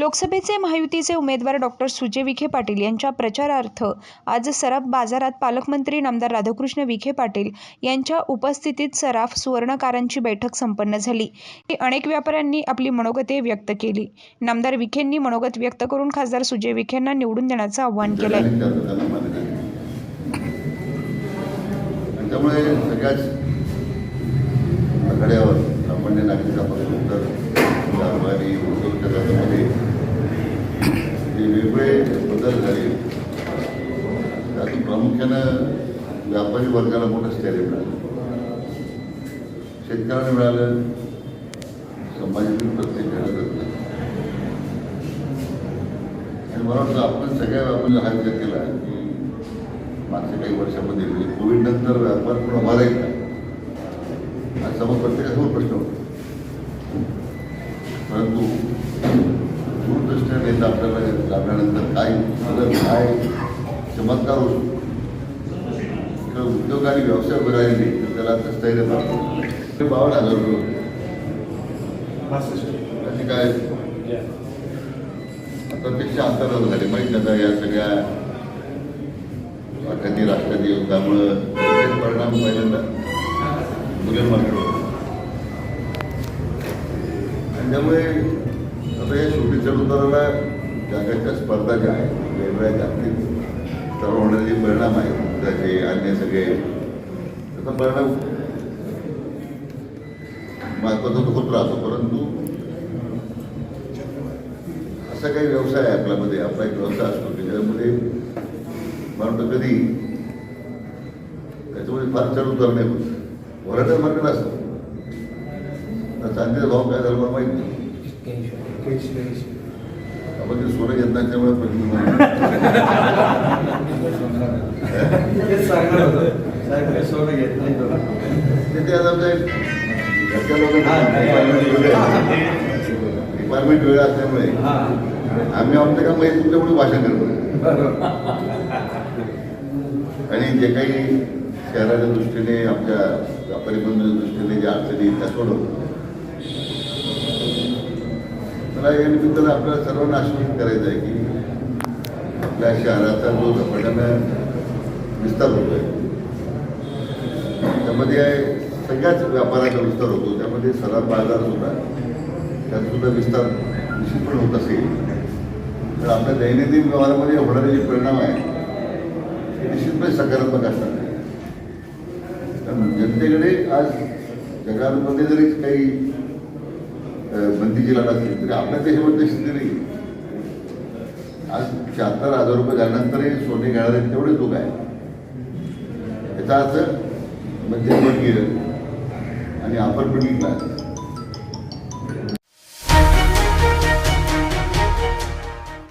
लोकसभेचे महायुतीचे उमेदवार डॉक्टर सुजय विखे पाटील यांच्या प्रचारार्थ आज सराफ बाजारात पालकमंत्री नामदार राधाकृष्ण विखे पाटील यांच्या उपस्थितीत सराफ सुवर्णकारांची बैठक संपन्न झाली. अनेक व्यापाऱ्यांनी आपली मनोगते व्यक्त केली. नामदार विखेंनी मनोगत व्यक्त करून खासदार सुजय विखेंना निवडून देण्याचं आवाहन केलंय. आहे त्यामुळे सगळ्याच आघाड्यावर सामान्य नागरिकापासून तर व्यापारी उद्योग जगतामध्ये जे वेगवेगळे बदल झाले त्यातून प्रामुख्यानं व्यापारी वर्गाला मोठं स्थैर्य मिळालं. शेतकऱ्यांना मिळालं. समाजातील प्रत्येक घटक आणि मला वाटतं आपण सगळ्या व्यापाऱ्यांना हा विचार केला की मागच्या काही वर्षामध्ये म्हणजे कोविड नंतर व्यापार पण होणार आहे का आज समोर प्रत्येकासमोर प्रश्न होतो. परंतु दूरदृष्टीने नेता आपल्याला लाभल्यानंतर काय बदल काय चमत्कार शकतो तर उद्योग आणि व्यवसाय उभे राहिले तर त्याला आता स्थैर्य ते बावन्न हजार रुपये होते. आणि काय? आता ते शहात्तर झाले. माहीत आता या सगळ्या राष्ट्रवादी युद्धामुळं त्याचे परिणाम पहिल्यांदा बुलेट मार्केटवर आणि त्यामुळे आता या शेवटी चढउताराला जगाच्या स्पर्धा ज्या आहेत वेगवेगळ्या जागतिक स्तरावर होणारे परिणाम आहेत. त्याचे अन्य सगळे. त्याचा परिणाम महत्त्वाचा तो होत राहतो परंतु असा काही व्यवसाय आहे आपल्यामध्ये. आपला एक व्यवसाय असतो की ज्यामध्ये म्हणतो कधी त्याच्यामध्ये फार चढ उतर नाही होत. वराटर मार्केट असतं. तर चांदीचा भाव काय झाला मला माहीत नाही. ते सोनं साहेब काही सोनं घेत नाही आमच्या घरच्या लोकांना. डिपार्टमेंट वेळ असल्यामुळे. आम्ही आमचं काम माहिती तुमच्यापुढे भाषण करतो. आणि जे काही शहराच्या दृष्टीने आपल्या व्यापारी बंधूच्या दृष्टीने ज्या अडचणी त्या सोडवतो. मला या निमित्तानं आपल्याला सर्वांना आश्वासित करायचं आहे की आपल्या शहराचा जो झपाट्यानं विस्तार होतो आहे त्यामध्ये सगळ्याच व्यापाराचा विस्तार होतो. त्यामध्ये सराफ बाजार सुद्धा त्यात सुद्धा विस्तार निश्चितपणे होत असेल. तर आपल्या दैनंदिन व्यवहारामध्ये होणारे जे परिणाम आहेत ते निश्चितपणे सकारात्मक असणार जनतेकडे आज जगामध्ये जरी काही बंदी केला लाट तरी आपल्या देशामध्ये स्थिती नाही आज शहात्तर हजार रुपये झाल्यानंतरही सोने घेणारे तेवढे लोक आहे याचा अर्थ म्हणजे मध्यमवर्गीय आणि आपण पण क्लास